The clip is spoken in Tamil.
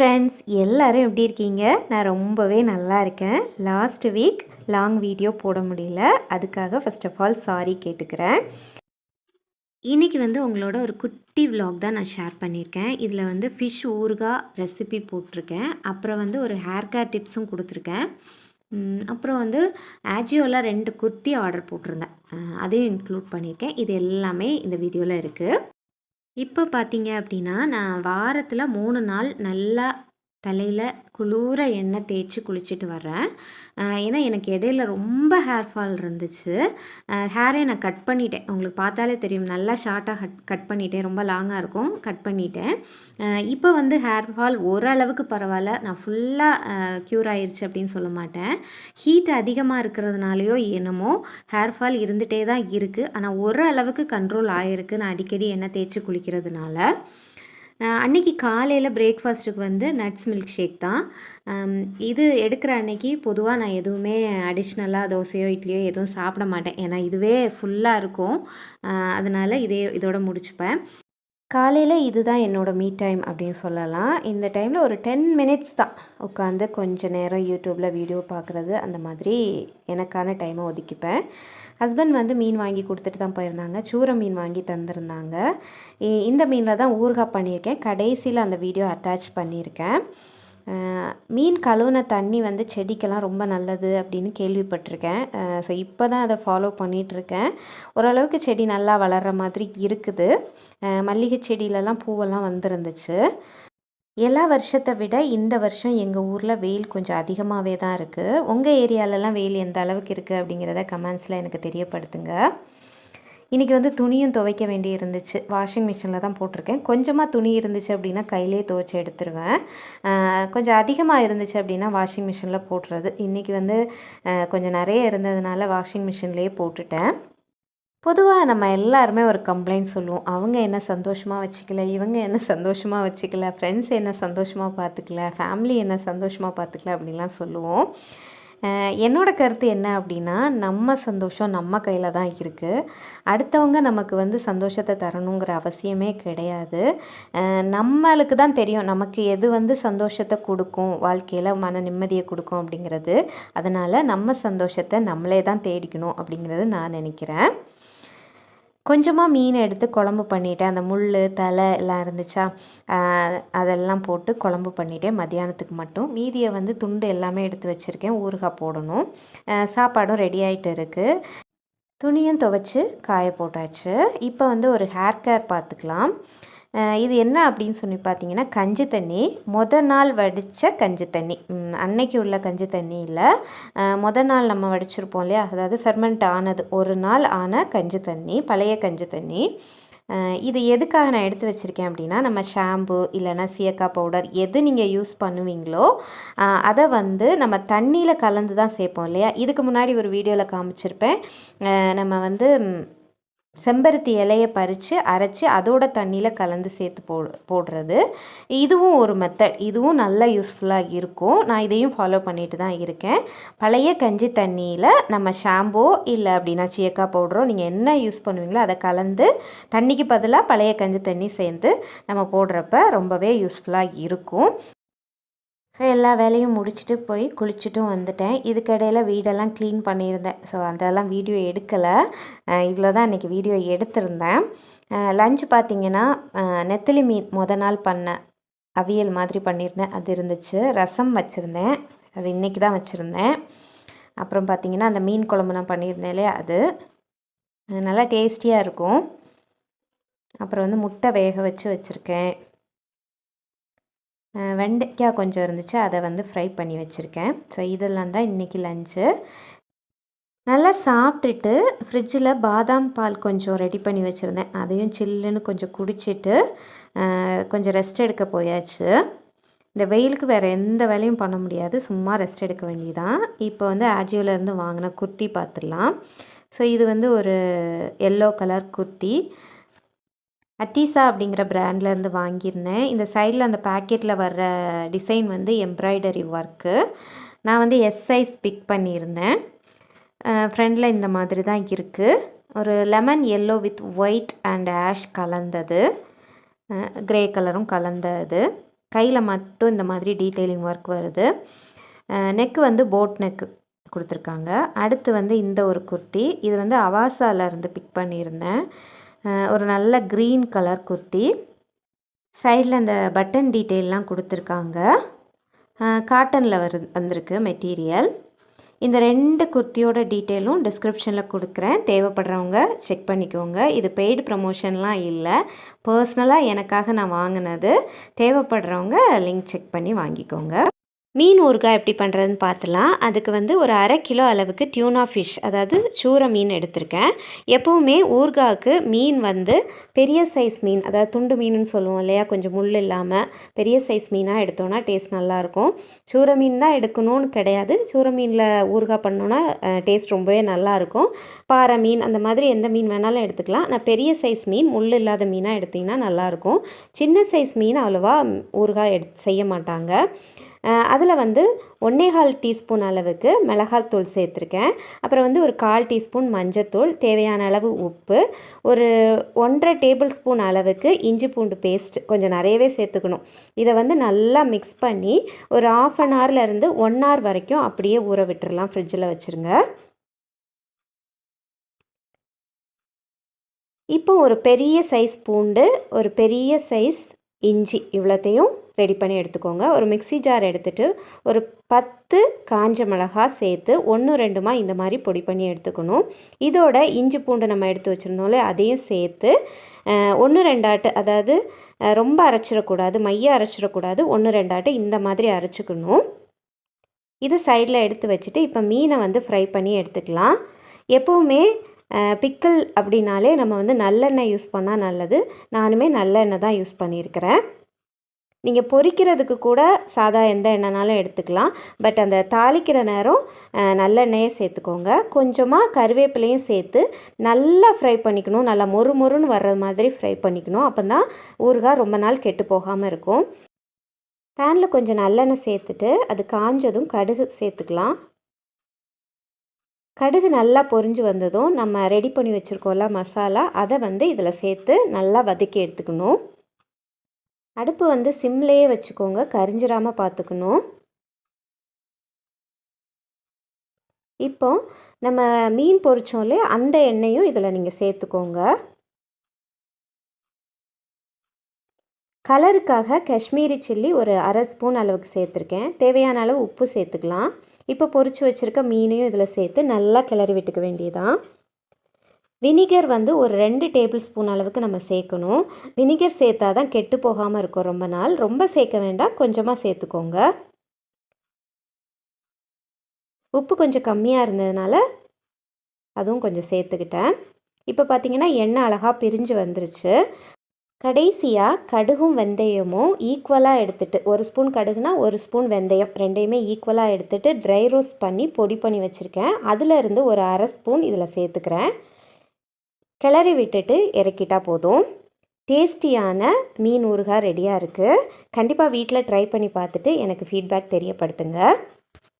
ஃப்ரெண்ட்ஸ் எல்லோரும் எப்படி இருக்கீங்க? நான் ரொம்பவே நல்லா இருக்கேன். லாஸ்ட் வீக் லாங் வீடியோ போட முடியல. அதுக்காக ஃபர்ஸ்ட் ஆஃப் ஆல் சாரி கேட்டுக்கிறேன். இன்றைக்கி வந்து உங்களோட ஒரு குட்டி விலாக் தான் நான் ஷேர் பண்ணியிருக்கேன். இதில் வந்து ஃபிஷ் ஊறுகாய் ரெசிபி போட்டிருக்கேன். அப்புறம் வந்து ஒரு ஹேர் கேர் டிப்ஸும் கொடுத்துருக்கேன். அப்புறம் வந்து ஆஜியோவில் ரெண்டு குர்த்தி ஆர்டர் போட்டிருந்தேன். அதையும் இன்க்ளூட் பண்ணியிருக்கேன். இது எல்லாமே இந்த வீடியோவில் இருக்குது இப்போ பார்த்தீங்க அப்படின்னா நான் வாரத்தில் மூணு நாள் நல்லா தலையில் குளிர எண்ணெய் தேய்ச்சி குளிச்சுட்டு வரேன் ஏன்னா எனக்கு இடையில ரொம்ப ஹேர் ஃபால் இருந்துச்சு. ஹேரே நான் கட் பண்ணிட்டேன். உங்களுக்கு பார்த்தாலே தெரியும். நல்லா ஷார்ட்டாக கட் கட் பண்ணிட்டேன். ரொம்ப லாங்காக இருக்கும். கட் பண்ணிட்டேன். இப்போ வந்து ஹேர் ஃபால் ஓரளவுக்கு பரவாயில்ல. நான் ஃபுல்லாக க்யூர் ஆயிடுச்சு அப்படின்னு சொல்ல மாட்டேன். ஹீட் அதிகமாக இருக்கிறதுனாலையோ என்னமோ ஹேர் ஃபால் இருந்துகிட்டே தான் இருக்குது ஆனால் ஓரளவுக்கு கண்ட்ரோல் ஆகிருக்கு நான் அடிக்கடி எண்ணெய் தேய்ச்சி குளிக்கிறதுனால. அன்னைக்கு காலையில் பிரேக்ஃபாஸ்ட்டுக்கு வந்து நட்ஸ் மில்க் ஷேக் தான் இது எடுக்கிற அன்னைக்கு பொதுவாக நான் எதுவுமே அடிஷ்னலாக தோசையோ இட்லியோ எதுவும் சாப்பிட மாட்டேன். ஏன்னா இதுவே ஃபுல்லாக இருக்கும். அதனால் இதே இதோட முடிச்சுப்பேன். காலையில் இதுதான் என்னோடய மீ டைம் அப்படின்னு சொல்லலாம். இந்த டைமில் ஒரு டென் மினிட்ஸ் தான் உட்காந்து கொஞ்சம் நேரம் யூடியூப்பில் வீடியோ பார்க்குறது அந்த மாதிரி எனக்கான டைமை ஒதுக்கிப்பேன். ஹஸ்பண்ட் வந்து மீன் வாங்கி கொடுத்துட்டு தான் போயிருந்தாங்க. சூர மீன் வாங்கி தந்திருந்தாங்க. இந்த மீனில் தான் ஊறுகாய் பண்ணியிருக்கேன். கடைசியில் அந்த வீடியோ அட்டாச் பண்ணியிருக்கேன். மீன் கழுவுன தண்ணி வந்து செடிக்கெல்லாம் ரொம்ப நல்லது அப்படின்னு கேள்விப்பட்டிருக்கேன். ஸோ இப்போ தான் அதை ஃபாலோ பண்ணிகிட்ருக்கேன் ஓரளவுக்கு செடி நல்லா வளர்கிற மாதிரி இருக்குது. மல்லிகை செடியிலலாம் பூவெல்லாம் வந்துருந்துச்சு. எல்லா வருஷத்தை விட இந்த வருஷம் எங்கள் ஊரில் வெயில் கொஞ்சம் அதிகமாகவே தான் இருக்குது உங்கள் ஏரியாலலாம் வெயில் எந்த அளவுக்கு இருக்குது அப்படிங்கிறத கமெண்ட்ஸில் எனக்கு தெரியப்படுத்துங்க. இன்றைக்கி வந்து துணியும் துவைக்க வேண்டி இருந்துச்சு. வாஷிங் மிஷினில் தான் போட்டிருக்கேன். கொஞ்சமாக துணி இருந்துச்சு அப்படின்னா கையிலே துவைச்சி எடுத்துருவேன். கொஞ்சம் அதிகமாக இருந்துச்சு அப்படின்னா வாஷிங் மிஷினில் போட்டுறது. இன்றைக்கி வந்து கொஞ்சம் நிறைய இருந்ததுனால வாஷிங் மிஷின்லேயே போட்டுட்டேன். பொதுவாக நம்ம எல்லாருமே ஒரு கம்ப்ளைண்ட் சொல்லுவோம். அவங்க என்ன சந்தோஷமாக வச்சுக்கல இவங்க என்ன சந்தோஷமாக வச்சுக்கல ஃப்ரெண்ட்ஸ் என்ன சந்தோஷமாக பார்த்துக்கல ஃபேமிலி என்ன சந்தோஷமாக பார்த்துக்கல அப்படின்லாம் சொல்லுவோம். என்னோடய என்னோட கருத்து என்ன அப்படின்னா நம்ம சந்தோஷம் நம்ம கையில் தான் இருக்குது அடுத்தவங்க நமக்கு வந்து சந்தோஷத்தை தரணுங்கிற அவசியமே கிடையாது. நம்மளுக்கு தான் தெரியும் நமக்கு எது வந்து சந்தோஷத்தை கொடுக்கும் வாழ்க்கையில் மன நிம்மதியை கொடுக்கும் அப்படிங்கிறது. அதனால் நம்ம சந்தோஷத்தை நம்மளே தான் தேடிக்கணும் அப்படிங்கிறது நான் நினைக்கிறேன். கொஞ்சமாக மீன் எடுத்து குழம்பு பண்ணிட்டேன். அந்த முள் தலை எல்லாம் இருந்துச்சா அதெல்லாம் போட்டு குழம்பு பண்ணிட்டேன். மத்தியானத்துக்கு மட்டும். மீதியை வந்து துண்டு எல்லாமே எடுத்து வச்சுருக்கேன். ஊறுகாய் போடணும். சாப்பாடும் ரெடி ஆகிட்டு இருக்குது துணியும் துவைச்சி காய போட்டாச்சு. இப்போ வந்து ஒரு ஹேர் கேர் பார்த்துக்கலாம். இது என்ன அப்படின்னு சொல்லி பார்த்தீங்கன்னா கஞ்சி தண்ணி. மொதல் நாள் வடித்த கஞ்சி தண்ணி. அன்னைக்கு உள்ள கஞ்சி தண்ணியில் மொதல் நாள் நம்ம வடிச்சிருப்போம் இல்லையா? அதாவது ஃபெர்மெண்ட் ஆனது. ஒரு நாள் ஆன கஞ்சி தண்ணி பழைய கஞ்சி தண்ணி. இது எதுக்காக நான் எடுத்து வச்சுருக்கேன் அப்படின்னா நம்ம ஷாம்பு இல்லைன்னா சீயக்காய் பவுடர் எது நீங்கள் யூஸ் பண்ணுவீங்களோ அதை வந்து நம்ம தண்ணியில் கலந்து தான் சேர்ப்போம் இல்லையா? இதுக்கு முன்னாடி ஒரு வீடியோவில் காமிச்சிருப்பேன். நம்ம வந்து செம்பருத்தி இலையை பறித்து அரைச்சி அதோட தண்ணியில் கலந்து சேர்த்து போ போடுறது. இதுவும் ஒரு மெத்தட் இதுவும் நல்ல யூஸ்ஃபுல்லாக இருக்கும். நான் இதையும் ஃபாலோ பண்ணிட்டு தான் இருக்கேன். பழைய கஞ்சி தண்ணியில் நம்ம ஷாம்போ இல்லை அப்படின்னா சீயக்காய் பவுடரோ நீங்கள் என்ன யூஸ் பண்ணுவீங்களோ அதை கலந்து தண்ணிக்கு பதிலாக பழைய கஞ்சி தண்ணி சேர்ந்து நம்ம போடுறப்ப ரொம்பவே யூஸ்ஃபுல்லாக இருக்கும். ஸோ எல்லா வேலையும் முடிச்சுட்டு போய் குளிச்சுட்டும் வந்துட்டேன். இதுக்கிடையில் வீடெல்லாம் க்ளீன் பண்ணியிருந்தேன். ஸோ அதெல்லாம் வீடியோ எடுக்கலை. இவ்வளோ தான் இன்றைக்கி வீடியோ எடுத்திருந்தேன். லஞ்ச் பார்த்திங்கன்னா நெத்திலி மீன் முத நாள் பண்ண அவியல் மாதிரி பண்ணியிருந்தேன். அது இருந்துச்சு. ரசம் வச்சுருந்தேன். அது இன்றைக்கி தான் வச்சுருந்தேன். அப்புறம் பார்த்திங்கன்னா அந்த மீன் குழம்பு நான் பண்ணியிருந்தேன் இல்லையா அது. நல்லா டேஸ்டியாக இருக்கும். அப்புறம் வந்து முட்டை வேக வச்சு வச்சுருக்கேன். வெண்டைக்காய் கொஞ்சம் இருந்துச்சு. அதை வந்து ஃப்ரை பண்ணி வச்சுருக்கேன். ஸோ இதெல்லாம் தான் இன்றைக்கி லஞ்சு. நல்லா சாப்பிட்டுட்டு ஃப்ரிட்ஜில் பாதாம் பால் கொஞ்சம் ரெடி பண்ணி வச்சுருந்தேன். அதையும் சில்லுன்னு கொஞ்சம் குடிச்சிட்டு கொஞ்சம் ரெஸ்ட் எடுக்க போயாச்சு. இந்த வெயிலுக்கு வேறு எந்த வேலையும் பண்ண முடியாது. சும்மா ரெஸ்ட் எடுக்க வேண்டியதான் இப்போ வந்து ஆஜியோலேருந்து வாங்கின குர்த்தி பார்த்துடலாம் ஸோ இது வந்து ஒரு எல்லோ கலர் குர்த்தி. அட்டீசா அப்படிங்கிற பிராண்ட்லேருந்து வாங்கியிருந்தேன். இந்த சைடில் அந்த பேக்கெட்டில் வர்ற டிசைன் வந்து எம்ப்ராய்டரி ஒர்க்கு நான் வந்து எஸ் சைஸ் பிக் பண்ணியிருந்தேன். ஃப்ரண்டில் இந்த மாதிரி தான் இருக்குது ஒரு lemon yellow with white and ash கலந்தது. க்ரே கலரும் கலந்தது. கையில் மட்டும் இந்த மாதிரி டீட்டெயிலிங் ஒர்க் வருது. நெக்கு வந்து போட் நெக்கு கொடுத்துருக்காங்க. அடுத்து வந்து இந்த ஒரு குர்த்தி. இது வந்து அவாசாலேருந்து பிக் பண்ணியிருந்தேன். ஒரு நல்ல க்ரீன் கலர் குர்த்தி. சைடில் அந்த பட்டன் டீட்டெயிலெலாம் கொடுத்துருக்காங்க. காட்டனில் வரு வந்திருக்கு மெட்டீரியல் இந்த ரெண்டு குர்த்தியோட டீட்டெயிலும் டிஸ்கிரிப்ஷனில் கொடுக்குறேன். தேவைப்படுறவங்க செக் பண்ணிக்கோங்க. இது பெய்டு ப்ரமோஷன்லாம் இல்லை. பர்சனலாக எனக்காக நான் வாங்கினது. தேவைப்படுறவங்க லிங்க் செக் பண்ணி வாங்கிக்கோங்க. மீன் ஊறுகாய் எப்படி பண்ணுறதுன்னு பார்த்துலாம். அதுக்கு வந்து ஒரு அரை கிலோ அளவுக்கு டியூனா ஃபிஷ் அதாவது சூர மீன் எடுத்திருக்கேன். எப்போவுமே ஊறுகாய்க்கு மீன் வந்து பெரிய சைஸ் மீன் அதாவது துண்டு மீனுன்னு சொல்லுவோம் இல்லையா கொஞ்சம் முள் இல்லாமல் பெரிய சைஸ் மீனாக எடுத்தோன்னா டேஸ்ட் நல்லாயிருக்கும். சூர மீன் தான் எடுக்கணும்னு கிடையாது. சூர மீனில் ஊறுகாய் பண்ணோன்னா டேஸ்ட் ரொம்பவே நல்லாயிருக்கும். பாறை மீன் அந்த மாதிரி எந்த மீன் வேணாலும் எடுத்துக்கலாம். நான் பெரிய சைஸ் மீன் முள் இல்லாத மீனாக எடுத்திங்கன்னா நல்லாயிருக்கும். சின்ன சைஸ் மீன் அவ்வளோவா ஊறுகாய் எடு செய்ய மாட்டாங்க. அதில் வந்து ஒன்னேகால் டீஸ்பூன் அளவுக்கு மிளகாத்தூள் சேர்த்துருக்கேன். அப்புறம் வந்து ஒரு கால் டீஸ்பூன் மஞ்சத்தூள் தேவையான அளவு உப்பு ஒரு ஒன்றரை டேபிள் ஸ்பூன் அளவுக்கு இஞ்சி பூண்டு பேஸ்ட் கொஞ்சம் நிறையவே சேர்த்துக்கணும். இதை வந்து நல்லா மிக்ஸ் பண்ணி ஒரு ஆஃப் அன் ஹவர்லேருந்து ஒன் ஹவர் வரைக்கும் அப்படியே ஊற விட்டுறலாம் ஃப்ரிட்ஜில் வச்சுருங்க. இப்போ ஒரு பெரிய சைஸ் பூண்டு ஒரு பெரிய சைஸ் இஞ்சி இவ்வளோத்தையும் ரெடி பண்ணி எடுத்துக்கோங்க. ஒரு மிக்ஸி ஜார் எடுத்துகிட்டு ஒரு பத்து காஞ்ச மிளகா சேர்த்து ஒன்று ரெண்டுமா இந்த மாதிரி பொடி பண்ணி எடுத்துக்கணும். இதோட இஞ்சி பூண்டு நம்ம எடுத்து வச்சுருந்தோம்ல அதையும் சேர்த்து ஒன்று ரெண்டாட்டு அதாவது ரொம்ப அரைச்சிடக்கூடாது மைய அரைச்சிடக்கூடாது ஒன்று ரெண்டாட்டு இந்த மாதிரி அரைச்சிக்கணும். இது சைடில் எடுத்து வச்சுட்டு இப்போ மீனை வந்து ஃப்ரை பண்ணி எடுத்துக்கலாம். எப்போவுமே பிக்கிள் அப்படின்னாலே நம்ம வந்து நல்லெண்ணெய் யூஸ் பண்ணால் நல்லது. நானுமே நல்லெண்ணெய் தான் யூஸ் பண்ணியிருக்கிறேன். நீங்கள் பொரிக்கிறதுக்கு கூட சாதா எந்த எண்ணெய்னாலும் எடுத்துக்கலாம். பட் அந்த தாளிக்கிற நேரம் நல்லெண்ணெயே சேர்த்துக்கோங்க. கொஞ்சமாக கருவேப்பிலையும் சேர்த்து நல்லா ஃப்ரை பண்ணிக்கணும். நல்லா மொறு மொறுன்னு வர்ற மாதிரி ஃப்ரை பண்ணிக்கணும். அப்போ தான் ஊறுகாய் ரொம்ப நாள் கெட்டு போகாமல் இருக்கும். பேனில் கொஞ்சம் நல்லெண்ணெய் சேர்த்துட்டு அது காஞ்சதும் கடுகு சேர்த்துக்கலாம். கடுகு நல்லா பொரிஞ்சு வந்ததும் நம்ம ரெடி பண்ணி வச்சுருக்கோம்ல மசாலா அதை வந்து இதில் சேர்த்து நல்லா வதக்கி எடுத்துக்கணும். அடுப்பு வந்து சிம்லேயே வச்சுக்கோங்க கரிஞ்சிராமல் பார்த்துக்கணும். இப்போ நம்ம மீன் பொரிச்சோம் இல்லையா அந்த எண்ணெயும் இதில் நீங்கள் சேர்த்துக்கோங்க. கலருக்காக காஷ்மீரி சில்லி ஒரு அரை ஸ்பூன் அளவுக்கு சேர்த்துருக்கேன். தேவையான அளவு உப்பு சேர்த்துக்கலாம். இப்போ பொரிச்சு வச்சுருக்க மீனையும் இதில் சேர்த்து நல்லா கிளறி விட்டுக்க வேண்டியதான் வினிகர் வந்து ஒரு ரெண்டு டேபிள் ஸ்பூன் அளவுக்கு நம்ம சேர்க்கணும். வினிகர் சேர்த்தா தான் கெட்டு போகாமல் இருக்கும் ரொம்ப நாள். ரொம்ப சேர்க்க வேண்டாம். கொஞ்சமாக சேர்த்துக்கோங்க. உப்பு கொஞ்சம் கம்மியாக இருந்ததுனால அதுவும் கொஞ்சம் சேர்த்துக்கிட்டேன். இப்போ பார்த்தீங்கன்னா எண்ணெய் அழகாக பிரிஞ்சு வந்துருச்சு. கடைசியாக கடுகும் வெந்தயமும் ஈக்குவலாக எடுத்துகிட்டு ஒரு ஸ்பூன் கடுகுனா ஒரு ஸ்பூன் வெந்தயம் ரெண்டையுமே ஈக்குவலாக எடுத்துகிட்டு ட்ரை ரோஸ்ட் பண்ணி பொடி பண்ணி வச்சுருக்கேன். அதிலிருந்து ஒரு அரை ஸ்பூன் இதில் சேர்த்துக்கிறேன். கிளறி விட்டுட்டு இறக்கிட்டால் போதும். டேஸ்டியான மீன் ஊறுகாய் ரெடியாக இருக்குது கண்டிப்பாக வீட்டில் ட்ரை பண்ணி பார்த்துட்டு எனக்கு ஃபீட்பேக் தெரியப்படுத்துங்க.